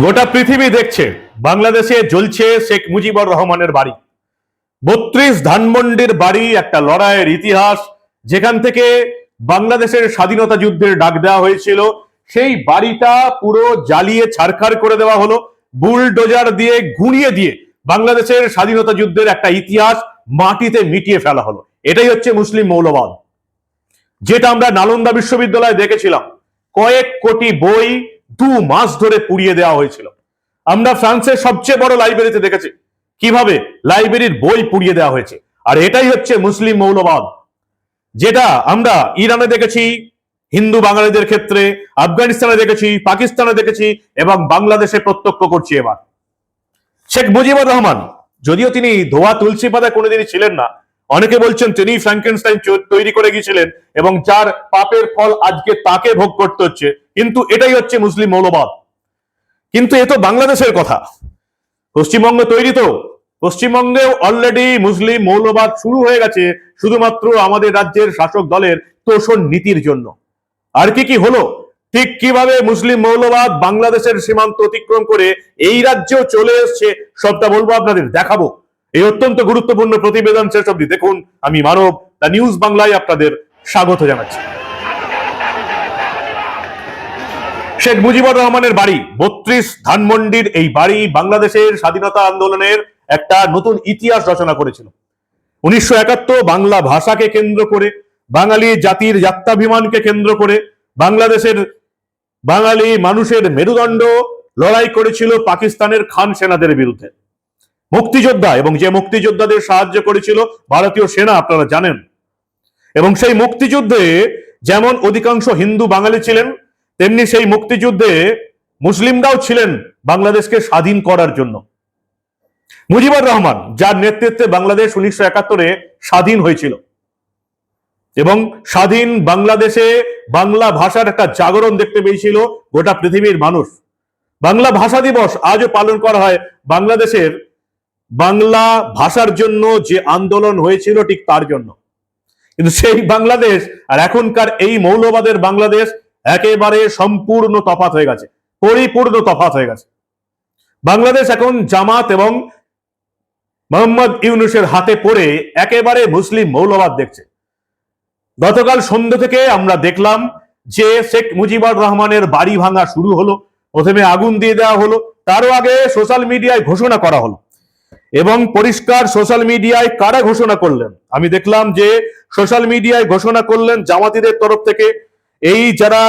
গোটা পৃথিবী দেখছে, বাংলাদেশে জ্বলছে শেখ মুজিবুর রহমানের বাড়ি। বত্রিশ ধানমন্ডির বাড়ি, একটা লড়াইয়ের ইতিহাস, যেখান থেকে বাংলাদেশের স্বাধীনতা যুদ্ধের ডাক দেওয়া হয়েছিল। সেই বাড়িটা পুরো জ্বালিয়ে ছারখার করে দেওয়া হলো, বুলডোজার দিয়ে গুঁড়িয়ে দিয়ে বাংলাদেশের স্বাধীনতা যুদ্ধের একটা ইতিহাস মাটিতে মিটিয়ে ফেলা হলো। এটাই হচ্ছে মুসলিম মৌলবাদ। যেটা আমরা নালন্দা বিশ্ববিদ্যালয়ে দেখেছিলাম। কয়েক কোটি বই দু মাস ধরে পুড়িয়ে দেওয়া হয়েছিল। আমরা ফ্রান্সের সবচেয়ে বড় লাইব্রেরিতে দেখেছি। কীভাবে? লাইব্রেরির বই পুড়িয়ে দেওয়া হয়েছে। আর এটাই হচ্ছে মুসলিম মৌলবাদ। যেটা আমরা ইরানে দেখেছি, হিন্দু বাঙালিদের ক্ষেত্রে, আফগানিস্তানে দেখেছি, পাকিস্তানে দেখেছি, এবং বাংলাদেশে প্রত্যক্ষ করছি এবার। শেখ মুজিবুর রহমান, যদিও তিনি ধোয়া তুলসী পাতা কোনোদিনই ছিলেন না অনেকে বলছেন তিনি ফ্র্যাঙ্কেনস্টাইন তৈরি করে গিয়েছিলেন এবং যার পাপের ফল আজকে তাকে ভোগ করতে হচ্ছে। কিন্তু এটাই হচ্ছে মুসলিম মৌলবাদ। কিন্তু এ তো বাংলাদেশের কথা। পশ্চিমবঙ্গ তৈরি তো। পশ্চিমবঙ্গেও অলরেডি মুসলিম মৌলবাদ শুরু হয়ে গেছে শুধুমাত্র আমাদের রাজ্যের শাসক দলের তোষণ নীতির জন্য। আর কি কি হলো? ঠিক কীভাবে মুসলিম মৌলবাদ বাংলাদেশের সীমান্ত অতিক্রম করে এই রাজ্যেও চলে এসছে, সবটা বলব আপনাদের, দেখাবো। এই অত্যন্ত গুরুত্বপূর্ণ প্রতিবেদন শেষ অব্দি দেখুন। আমি মানব, দ্য নিউজ বাংলায় আপনাদের স্বাগত জানাচ্ছি। শেখ মুজিবুর রহমানের বাড়ি, বত্রিশ ধানমন্ডির এই বাড়ি বাংলাদেশের স্বাধীনতা আন্দোলনের একটা নতুন ইতিহাস রচনা করেছিল। উনিশশো একাত্তর বাংলা ভাষাকে কেন্দ্র করে, বাঙালি জাতির যাত্রাভিমানকে কেন্দ্র করে, বাংলাদেশের বাঙালি মানুষের মেরুদণ্ড লড়াই করেছিল পাকিস্তানের খান সেনাদের বিরুদ্ধে। মুক্তিযোদ্ধা এবং যে মুক্তিযোদ্ধাদের সাহায্য করেছিল ভারতীয় সেনা, আপনারা জানেন। এবং সেই মুক্তিযুদ্ধে যেমন অধিকাংশ হিন্দু বাঙালি ছিলেন, তেমনি সেই মুক্তিযুদ্ধে মুসলিমরাও ছিলেন বাংলাদেশকে স্বাধীন করার জন্য। মুজিবুর রহমান, যার নেতৃত্বে বাংলাদেশ উনিশশো একাত্তরে স্বাধীন হয়েছিল। এবং স্বাধীন বাংলাদেশে বাংলা ভাষার একটা জাগরণ দেখতে পেয়েছিল গোটা পৃথিবীর মানুষ। বাংলা ভাষা দিবস আজও পালন করা হয় বাংলাদেশের বাংলা ভাষার জন্য যে আন্দোলন হয়েছিল ঠিক তার জন্য। কিন্তু সেই বাংলাদেশ আর এখনকার এই মৌলবাদের বাংলাদেশ একেবারে সম্পূর্ণ তফাত হয়ে গেছে, পরিপূর্ণ তফাত হয়ে গেছে। বাংলাদেশ এখন জামাত এবং মোহাম্মদ ইউনুসের হাতে পড়ে একেবারে মুসলিম মৌলবাদ দেখছে। গতকাল সন্ধ্যে থেকে আমরা দেখলাম যে শেখ মুজিবুর রহমানের বাড়ি ভাঙা শুরু হলো, প্রথমে আগুন দিয়ে দেওয়া হলো, তারও আগে সোশ্যাল মিডিয়ায় ঘোষণা করা হলো। এবং পরিষ্কার সোশ্যাল মিডিয়ায় কারা ঘোষণা করলেন? আমি দেখলাম যে সোশ্যাল মিডিয়ায় ঘোষণা করলেন জামাতিদের তরফ থেকে এই যারা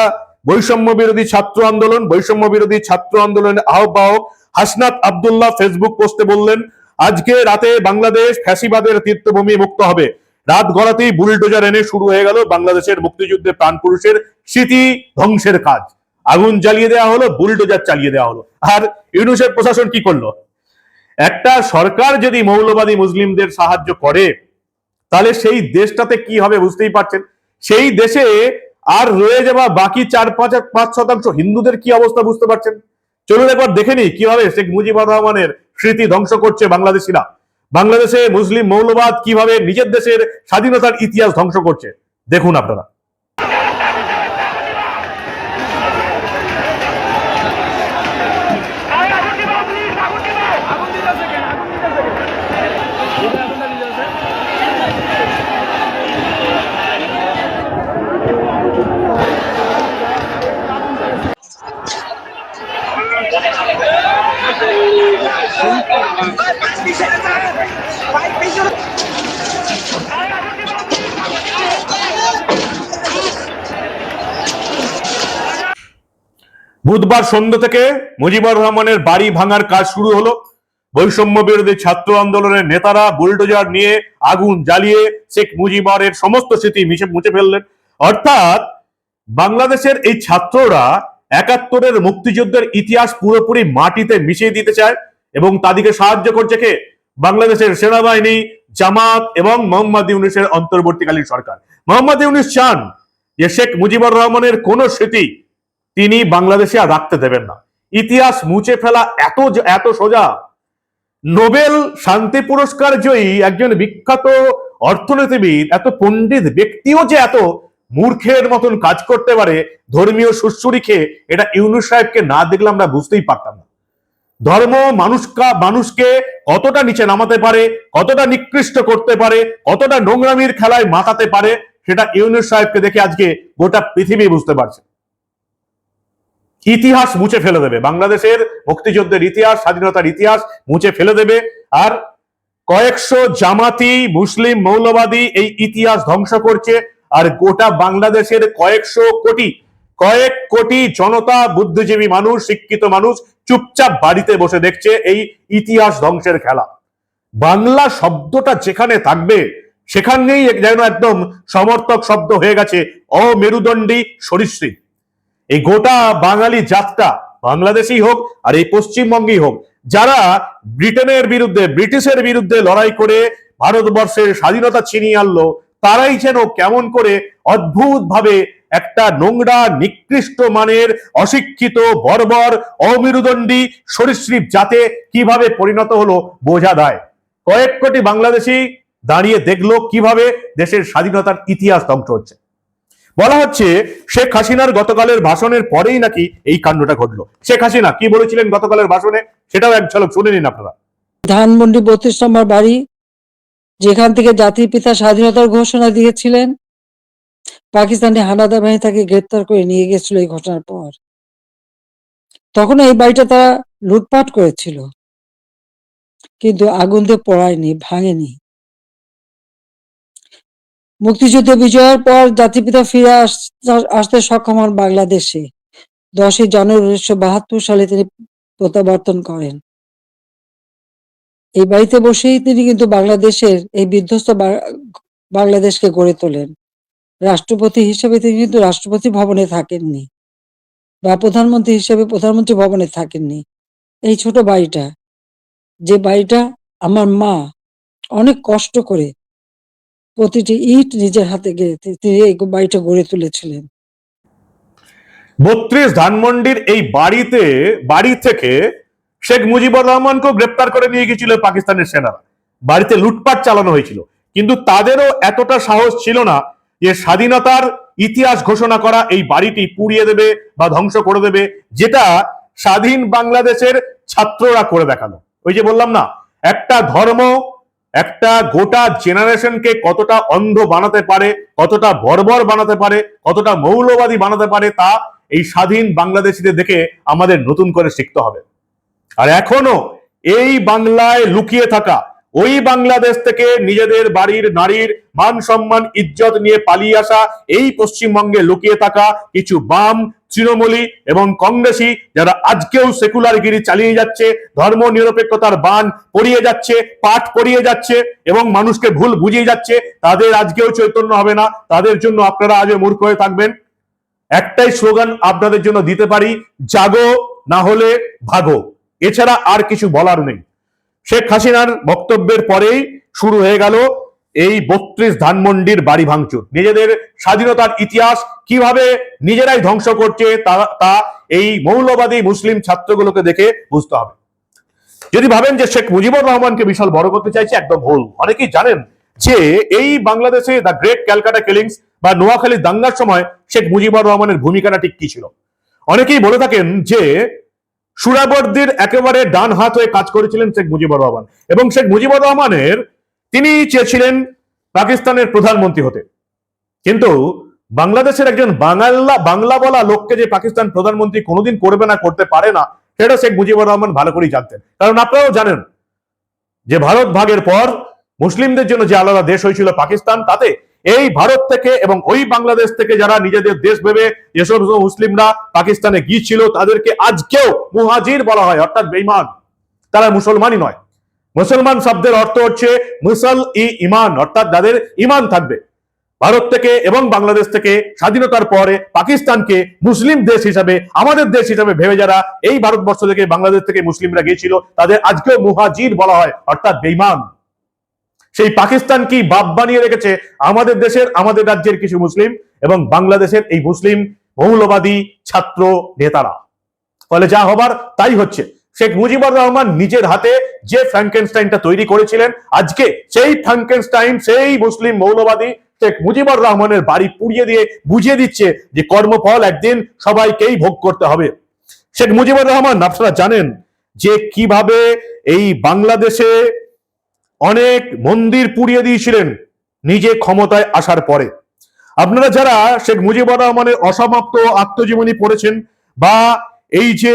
বৈষম্য বিরোধী ছাত্র আন্দোলন, বৈষম্য বিরোধী ছাত্র আন্দোলনের আহ্বায়ক হাসনাত আব্দুল্লাহ ফেসবুক পোস্টে বললেন, আজকে রাতে বাংলাদেশ ফ্যাসিবাদের তীর্থভূমি মুক্ত হবে। রাত গড়াতেই বুলডোজার এনে শুরু হয়ে গেল বাংলাদেশের মুক্তিযুদ্ধে প্রাণ পুরুষের স্মৃতি ধ্বংসের কাজ। আগুন জ্বালিয়ে দেওয়া হলো, বুলডোজার চালিয়ে দেওয়া হলো। আর ইউনুসের প্রশাসন কি করল? একটা সরকার যদি মৌলবাদী মুসলিমদের সাহায্য করে, তাহলে সেই দেশটাতে কি হবে বুঝতেই পারছেন? সেই দেশে আর রয়ে যাওয়া বাকি চার পাঁচ পাঁচ শতাংশ হিন্দুদের কি অবস্থা বুঝতে পারছেন? চলুন একবার দেখে নি কীভাবে শেখ মুজিবুর রহমানের স্মৃতি ধ্বংস করছে বাংলাদেশিরা। বাংলাদেশে মুসলিম মৌলবাদ কীভাবে নিজের দেশের স্বাধীনতার ইতিহাস ধ্বংস করছে? দেখুন আপনারা আগুন দিবে প্লিজ আগুন দিবে আগুন দিতেছে কেন আগুন দিতেছে কেন আগুনটা দিতেছে বুধবার সন্ধ্যা থেকে মুজিবুর রহমানের বাড়ি ভাঙার কাজ শুরু হলো। বৈষম্য বিরোধী ছাত্র আন্দোলনের নেতারা বুলডোজার নিয়ে আগুন জ্বালিয়ে শেখ মুজিবুরের সমস্ত স্মৃতি মিশে মুছে ফেললেন। অর্থাৎ বাংলাদেশের এই ছাত্ররা একাত্তরের মুক্তিযুদ্ধের ইতিহাস পুরোপুরি মাটিতে মিশিয়ে দিতে চায়। এবং তাদেরকে সাহায্য করছে কে? বাংলাদেশের সেনাবাহিনী, জামাত এবং মোহাম্মদ ইউনুসের অন্তর্বর্তীকালীন সরকার। মোহাম্মদ ইউনুস চান যে শেখ মুজিবুর রহমানের কোন স্মৃতি তিনি বাংলাদেশে আর রাখতে দেবেন না। ইতিহাস মুছে ফেলা এত এত সোজা। নোবেল শান্তি পুরস্কার জয়ী একজন বিখ্যাত অর্থনীতিবিদ, এত পণ্ডিত ব্যক্তিও যে এত মূর্খের মতন কাজ করতে পারে, ধর্মীয় সুশ্রুরি খেয়ে, এটা ইউনুস সাহেবকে না দেখলে আমরা বুঝতেই পারতাম না। ধর্ম মানুষকা মানুষকে কতটা নিচে নামাতে পারে, কতটা নিকৃষ্ট করতে পারে, কতটা নোংরামির খেলায় মাতাতে পারে, সেটা ইউনুস সাহেবকে দেখে আজকে গোটা পৃথিবী বুঝতে পারছে। ইতিহাস মুছে ফেলে দেবে। বাংলাদেশের মুক্তিযুদ্ধের ইতিহাস, স্বাধীনতার ইতিহাস মুছে ফেলে দেবে। আর কয়েকশো জামাতি মুসলিম মৌলবাদী এই ইতিহাস ধ্বংস করছে। আর গোটা বাংলাদেশের কয়েকশো কোটি, কয়েক কোটি জনতা বুদ্ধিজীবী মানুষ, শিক্ষিত মানুষ চুপচাপ বাড়িতে বসে দেখছে এই ইতিহাস ধ্বংসের খেলা। বাংলা শব্দটা যেখানে থাকবে, সেখানেই যেন একদম সমর্থক শব্দ হয়ে গেছে, অমেরুদণ্ডী সরীসৃপ। এই গোটা বাঙালি জাতটা বাংলাদেশই হোক আর এই পশ্চিমবঙ্গেই হোক, যারা ব্রিটেনের বিরুদ্ধে, ব্রিটিশের বিরুদ্ধে লড়াই করে ভারতবর্ষের স্বাধীনতা ছিনিয়ে আনলো তারাই যেন কেমন করে অদ্ভুত ভাবে একটা নোংরা, নিকৃষ্ট মানের, অশিক্ষিত, বর্বর অমেরুদণ্ডী সরীসৃপ যাতে কীভাবে পরিণত হলো বোঝা দেয় কয়েক কোটি বাংলাদেশি দাঁড়িয়ে দেখল কীভাবে দেশের স্বাধীনতার ইতিহাস ধ্বংস হচ্ছে। বলা হচ্ছে, শেখ হাসিনার গতকালের ভাষণের পরেই নাকি এই কাণ্ডটা ঘটলো। শেখ হাসিনা কি বলেছিলেন গতকালের ভাষণে? সেটাও এক ঝলক শুনে নিন আপনারা। ধানমন্ডি বত্রিশ নম্বর বাড়ি যেখান থেকে জাতির পিতা স্বাধীনতার ঘোষণা দিয়েছিলেন, পাকিস্তানি হানাদার বাহিনী তাকে গ্রেপ্তার করে নিয়ে গেছিল এই ঘটনার পর। তখন এই বাড়িটা তারা লুটপাট করেছিল, কিন্তু আগুন দিয়ে পড়ায়নি, ভাঙেনি। মুক্তিযুদ্ধ বিজয়ের পর জাতিপিতা ফিরে আস- আসতে সক্ষম হন বাংলাদেশে। দশই জানুয়ারি উনিশশো বাহাত্তর সালে তিনি প্রত্যাবর্তন করেন। এই বাড়িতে বসেই তিনি কিন্তু বাংলাদেশের এই বিধ্বস্ত বাংলাদেশকে গড়ে তোলেন। রাষ্ট্রপতি হিসেবে তিনি কিন্তু রাষ্ট্রপতি ভবনে থাকেননি বা প্রধানমন্ত্রী হিসেবে প্রধানমন্ত্রী ভবনে থাকেননি। এই ছোট বাড়িটা, যে বাড়িটা আমার মা অনেক কষ্ট করে প্রতিটি ইট নিজের হাতে তিনি এই বাড়িটা গড়ে তুলেছিলেন। বত্রিশ ধানমন্ডির এই বাড়িতে, বাড়ি থেকে শেখ মুজিবুর রহমানকেও গ্রেপ্তার করে নিয়ে গিয়েছিল পাকিস্তানের সেনারা বাড়িতে লুটপাট চালানো হয়েছিল। কিন্তু তাদেরও এতটা সাহস ছিল না যে স্বাধীনতার ইতিহাস ঘোষণা করা এই বাড়িটি পুড়িয়ে দেবে বা ধ্বংস করে দেবে, যেটা স্বাধীন বাংলাদেশের ছাত্ররা করে দেখাল। ওই যে বললাম না, একটা ধর্ম, একটা গোটা জেনারেশনকে কতটা অন্ধ বানাতে পারে, কতটা বর্বর বানাতে পারে, কতটা মৌলবাদী বানাতে পারে তা এই স্বাধীন বাংলাদেশিদের দেখে আমাদের নতুন করে শিখতে হবে। আর এখনও এই বাংলায় লুকিয়ে থাকা, ওই বাংলাদেশ থেকে নিজেদের বাড়ির নারীর মান সম্মান, ইজ্জত নিয়ে পালিয়ে আসা, এই পশ্চিমবঙ্গে লুকিয়ে থাকা কিছু বাম, তৃণমূলী এবং কংগ্রেসী যারা আজকেও সেকুলারগিরি চালিয়ে যাচ্ছে, ধর্ম নিরপেক্ষতার বান পড়িয়ে যাচ্ছে, পাঠ পড়িয়ে যাচ্ছে এবং মানুষকে ভুল বুঝিয়ে যাচ্ছে, তাদের আজকেও চৈতন্য হবে না। তাদের জন্য আপনারা আজও মূর্খ হয়ে থাকবেন। একটাই স্লোগান আপনাদের জন্য দিতে পারি, জাগো, না হলে ভাগো। এছাড়া আর কিছু বলার নেই। শেখ হাসিনার বক্তব্যের পরেই শুরু হয়ে গেল এই বত্রিশ ধানমন্ডির বাড়ি ভাঙচুর। নিজেদের স্বাধীনতার ইতিহাস কীভাবে নিজেরাই ধ্বংস করছে তা তা এই মৌলবাদী মুসলিম ছাত্রগুলোকে দেখে বুঝতে হবে। যদি ভাবেন যে শেখ মুজিবুর রহমানকে বিশাল বড় করতে চাইছে, একদম ভুল। অনেকেই জানেন যে এই বাংলাদেশে দ্য গ্রেট ক্যালকাটা কিলিংস বা নোয়াখালী দাঙ্গার সময় শেখ মুজিবুর রহমানের ভূমিকাটা ঠিক কি ছিল? অনেকেই বলে থাকেন যে সুরাবর্দির একেবারে ডান হাত হয়ে কাজ করেছিলেন শেখ মুজিবুর রহমান। এবং শেখ মুজিবুর রহমানের তিনি চেয়েছিলেন পাকিস্তানের প্রধানমন্ত্রী হতে। কিন্তু বাংলাদেশের একজন বাংলা বাংলা বলা লোককে যে পাকিস্তান প্রধানমন্ত্রী কোনোদিন করবে না, করতে পারে না, সেটা শেখ মুজিবুর রহমান ভালো করেই জানতেন। কারণ আপনারাও জানেন যে ভারত ভাগের পর মুসলিমদের জন্য যে আলাদা দেশ হয়েছিল পাকিস্তান, তাতে এই ভারত থেকে এবং ওই বাংলাদেশ থেকে যারা নিজেদের দেশ ভেবে যেসব মুসলিমরা পাকিস্তানে গিয়েছিল, তাদেরকে আজকেও মুহাজির বলা হয়, অর্থাৎ বেইমান তারা মুসলমানই নয়। মুসলমান শব্দের অর্থ হচ্ছে মুসল ই ইমান অর্থাৎ যাদের ইমান থাকবে। ভারত থেকে এবং বাংলাদেশ থেকে স্বাধীনতার পরে পাকিস্তানকে মুসলিম দেশ হিসাবে, আমাদের দেশ হিসাবে ভেবে যারা এই ভারতবর্ষ থেকে, বাংলাদেশ থেকে মুসলিমরা গিয়েছিল, তাদের আজকেও মুহাজির বলা হয়, অর্থাৎ বেইমান সেই পাকিস্তান কি বাপ বানিয়ে রেখেছে? আমাদের দেশের, আমাদের রাজ্যের কিছু মুসলিম এবং বাংলাদেশের এই মুসলিম মৌলবাদী ছাত্র নেতারা। ফলে যা হবার তাই হচ্ছে। শেখ মুজিবুর রহমান নিজের হাতে যে ফ্র্যাঙ্কেনস্টাইনটা তৈরি করেছিলেন, আজকে সেই ফ্র্যাঙ্কেনস্টাইন সেই মুসলিম মৌলবাদী শেখ মুজিবুর রহমানের বাড়ি পুড়িয়ে দিয়ে বুঝিয়ে দিচ্ছে যে কর্মফল একদিন সবাইকেই ভোগ করতে হবে। শেখ মুজিবুর রহমান, আপনারা জানেন যে কীভাবে এই বাংলাদেশে অনেক মন্দির পুড়িয়ে দিয়েছিলেন নিজে ক্ষমতায় আসার পরে। আপনারা যারা শেখ মুজিবুর রহমানের অসমাপ্ত আত্মজীবনী পড়েছেন বা এই যে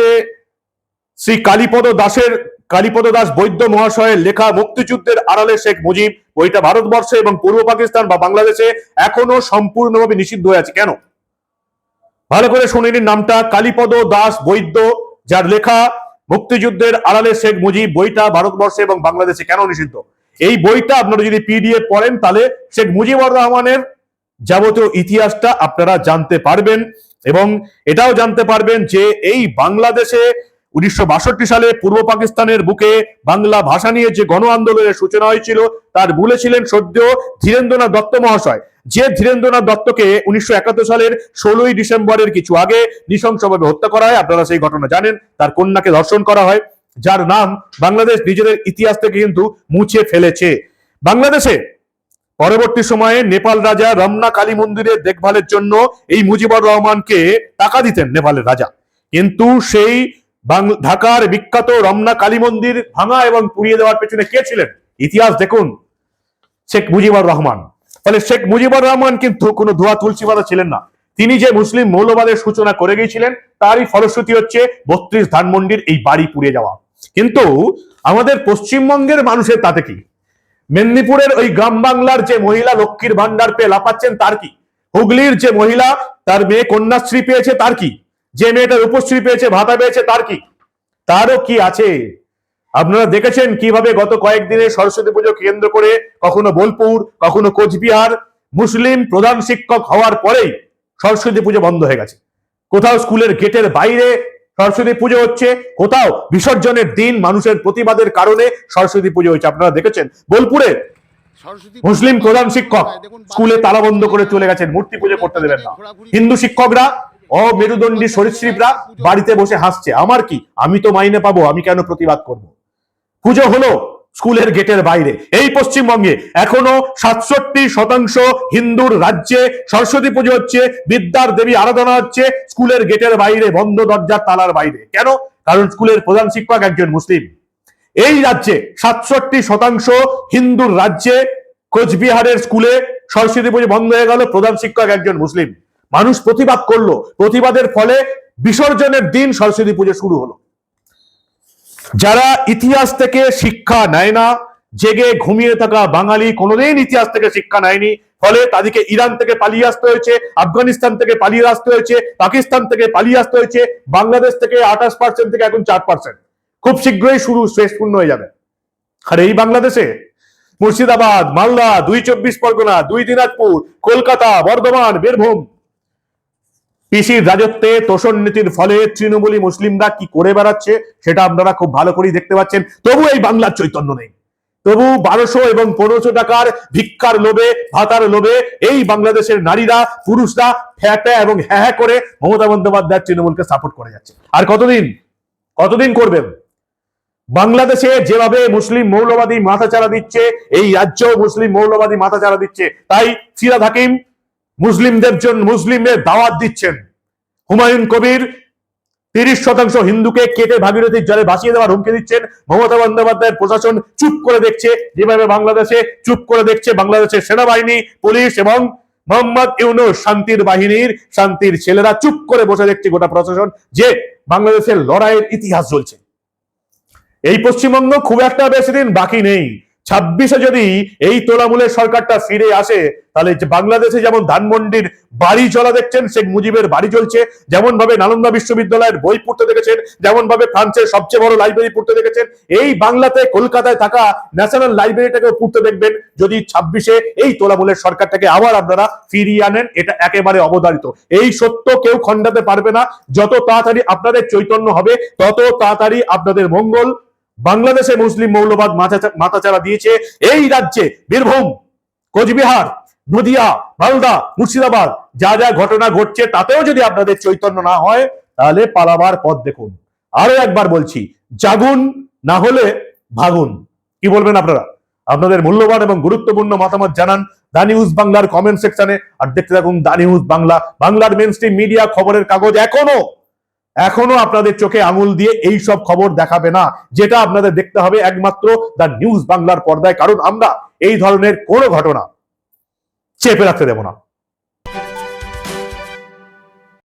শ্রী কালীপদ দাসের, কালীপদ দাস বৈদ্য মহাশয়ের লেখা মুক্তিযুদ্ধের আড়ালে শেখ মুজিব বইটা ভারতবর্ষে এবং পূর্ব পাকিস্তান বা বাংলাদেশে এখনও সম্পূর্ণভাবে নিষিদ্ধ হয়ে আছে। কেন? ভালো করে শুনে নিন নামটা। কালীপদ দাস বৈদ্য, যার লেখা মুক্তিযুদ্ধের আড়ালে শেখ মুজিব বইটা ভারতবর্ষে এবং বাংলাদেশে কেন নিষিদ্ধ? এই বইটা আপনারা যদি পিডিএফ পড়েন, তাহলে শেখ মুজিবুর রহমানের যাবতীয় ইতিহাসটা আপনারা জানতে পারবেন এবং এটাও জানতে পারবেন যে এই বাংলাদেশে উনিশশো বাষট্টি সালে পূর্ব পাকিস্তানের বুকে বাংলা ভাষা নিয়ে যে গণ আন্দোলনের সূচনা হয়েছিল, তার বলেছিলেন সদ্য ধীরেন্দ্রনাথ দত্ত মহাশয়। যে ধীরেন্দ্রনাথ দত্তকে উনিশশো একাত্তর সালের ষোলোই ডিসেম্বরের কিছু আগে নৃশংসভাবে হত্যা করা হয়, আপনারা সেই ঘটনা জানেন, তার কন্যাকে ধর্ষণ করা হয়। যার নাম বাংলাদেশ নিজেদের ইতিহাস থেকে কিন্তু মুছে ফেলেছে। বাংলাদেশে পরবর্তী সময়ে নেপাল রাজা রমনা কালী মন্দিরের দেখভালের জন্য এই মুজিবুর রহমানকে টাকা দিতেন নেপালের রাজা। কিন্তু সেই ঢাকার বিখ্যাত রমনা কালী মন্দির ভাঙা এবং পুড়িয়ে দেওয়ার পেছনে কে ছিলেন? ইতিহাস দেখুন, শেখ মুজিবুর রহমান। ফলে শেখ মুজিবুর রহমান কিন্তু কোনো ধোয়া তুলসী পাতা ছিলেন না। তিনি যে মুসলিম মৌলবাদের সূচনা করে গিয়েছিলেন, তারই ফলশ্রুতি হচ্ছে বত্রিশ ধানমন্ডির এই বাড়ি পুড়িয়ে যাওয়া। কিন্তু আমাদের পশ্চিমবঙ্গের মানুষের তাতে কি? মেদিনীপুরের ওই গ্রাম বাংলার যে মহিলা লক্ষ্মীর ভান্ডার পেয়ে লাফাচ্ছেন, তার কি? হুগলির যে মহিলা, তার মেয়ে কন্যাশ্রী পেয়েছে, তার কি? যে মেয়েটার উপশ্রী পেয়েছে, ভাতা পেয়েছে, তার কি? তারও কি আছে? আপনারা দেখেছেন কীভাবে গত কয়েকদিনে সরস্বতী পুজো কেন্দ্র করে কখনো বোলপুর, কখনো কোচবিহার, মুসলিম প্রধান শিক্ষক হওয়ার পরেই সরস্বতী পুজো বন্ধ হয়ে গেছে। কোথাও স্কুলের গেটের বাইরে সরস্বতী পুজো হচ্ছে। কোথাও বিসর্জনের দিন মানুষের প্রতিবাদের কারণে সরস্বতী পুজো হয়েছে। আপনারা দেখেছেন? বোলপুরে মুসলিম প্রধান শিক্ষক স্কুলে তালা বন্ধ করে চলে গেছেন। মূর্তি পুজো করতে দেবেন না। হিন্দু শিক্ষকরা অমেরুদণ্ডী সরীসৃপরা বাড়িতে বসে হাসছে। আমার কি? আমি তো মাইনে পাবো আমি কেন প্রতিবাদ করব? পুজো হলো স্কুলের গেটের বাইরে। এই পশ্চিমবঙ্গে এখনও সাতষট্টি শতাংশ হিন্দুর রাজ্যে সরস্বতী পুজো হচ্ছে, বিদ্যার দেবী আরাধনা হচ্ছে, স্কুলের গেটের বাইরে, বন্ধ দরজার তালার বাইরে। কেন? কারণ স্কুলের প্রধান শিক্ষক একজন মুসলিম। এই রাজ্যে সাতষট্টি শতাংশ হিন্দুর রাজ্যে কোচবিহারের স্কুলে সরস্বতী পুজো বন্ধ হয়ে গেল, প্রধান শিক্ষক একজন মুসলিম। মানুষ প্রতিবাদ করল। প্রতিবাদের ফলে বিসর্জনের দিন সরস্বতী পুজো শুরু হলো। যারা ইতিহাস থেকে শিক্ষা নেয় না, জেগে ঘুমিয়ে থাকা বাঙালি কোনোদিন ইতিহাস থেকে শিক্ষা নেয়নি। ফলে তাদেরকে ইরান থেকে পালিয়ে আসতে হয়েছে, আফগানিস্তান থেকে পালিয়ে আসতে হয়েছে, পাকিস্তান থেকে পালিয়ে আসতে হয়েছে, বাংলাদেশ থেকে আঠাশ পার্সেন্ট থেকে এখন চার পার্সেন্ট খুব শীঘ্রই শুরু, শেষ পূর্ণ হয়ে যাবে। আর এই বাংলাদেশে মুর্শিদাবাদ, মালদা, দুই চব্বিশ পরগনা, দুই দিনাজপুর, কলকাতা, বর্ধমান, বীরভূম পিসির রাজত্বে তোষণ নীতির ফলে তৃণমূলী মুসলিমরা কি করে বেড়াচ্ছে, সেটা আপনারা খুব ভালো করেই দেখতে পাচ্ছেন। তবু এই বাংলার চৈতন্য নেই। তবু বারোশো এবং পনেরোশো টাকার ভিক্ষার লোভে, ভাতার লোভে এই বাংলাদেশের নারীরা, পুরুষরা ফ্যাটে এবং হ্যাঁ হ্যাঁ করে মমতা বন্দ্যোপাধ্যায় তৃণমূলকে সাপোর্ট করে যাচ্ছে। আর কতদিন? কতদিন করবেন? বাংলাদেশে যেভাবে মুসলিম মৌলবাদী মাথাচাড়া দিচ্ছে, এই রাজ্য মুসলিম মৌলবাদী মাথাচাড়া দিচ্ছে, তাই সিরাজ হাকিম মুসলিমদের জন্য মুসলিমদের দাওয়াত দিচ্ছেন। হুমায়ুন কবির তিরিশ শতাংশ হিন্দুকে কেটে ভাগীরথীর জলে ভাসিয়ে দেওয়ার হুমকি দিচ্ছেন। মমতা বন্দ্যোপাধ্যায়ের প্রশাসন চুপ করে দেখছে। যেভাবে বাংলাদেশে চুপ করে দেখছে বাংলাদেশের সেনাবাহিনী, পুলিশ এবং মোহাম্মদ ইউনুস শান্তির বাহিনীর, শান্তির ছেলেরা চুপ করে বসে দেখছে গোটা প্রশাসন যে বাংলাদেশের লড়াইয়ের ইতিহাস চলছে এই পশ্চিমবঙ্গ খুব একটা বেশি দিন বাকি নেই। ছাব্বিশে যদি এই তোলামূলের সরকারটা ফিরে আসে, তাহলে বাংলাদেশে যেমন ধানমন্ডির বাড়ি চলা দেখছেন, শেখ মুজিবের বাড়ি চলছে যেমন ভাবে নালন্দা বিশ্ববিদ্যালয়ের বই পড়তে দেখেছেন যেমন ভাবে ফ্রান্সের সবচেয়ে বড় লাইব্রেরি পড়তে দেখেছেন, এই বাংলাতে কলকাতায় থাকা ন্যাশনাল লাইব্রেরিটাকেও পড়তে দেখবেন, যদি ছাব্বিশে এই তোলামূলের সরকারটাকে আবার আপনারা ফিরিয়ে আনেন, এটা একেবারে অবধারিত। এই সত্য কেউ খণ্ডাতে পারবে না, যত তাড়াতাড়ি আপনাদের চৈতন্য হবে, তত তাড়াতাড়ি আপনাদের মঙ্গল বাংলাদেশে মুসলিম মৌলবাদ মাথা- মাথাচাড়া দিয়েছে এই রাজ্যে বীরভূম, কোচবিহার, নদিয়া, মালদা, মুর্শিদাবাদ, যা যা ঘটনা ঘটছে তাতেও যদি আপনাদের চৈতন্য না হয়, তাহলে পালাবার পথ দেখুন। আরও একবার বলছি, জাগুন না হলে ভাগুন। কি বলবেন আপনারা? আপনাদের মূল্যবান এবং গুরুত্বপূর্ণ মতামত জানান দা নিউজ বাংলার কমেন্ট সেকশনে আর দেখতে থাকুন দা নিউজ বাংলা, বাংলার মেন মিডিয়া খবরের কাগজ এখনও। এখনও আপনাদের চোখে আঙুল দিয়ে এই সব খবর দেখাবে না। যেটা আপনাদের দেখতে হবে একমাত্র দ্য নিউজ বাংলার পর্দায়। কারণ আমরা এই ধরনের কোনো ঘটনা চেপে রাখতে দেব না।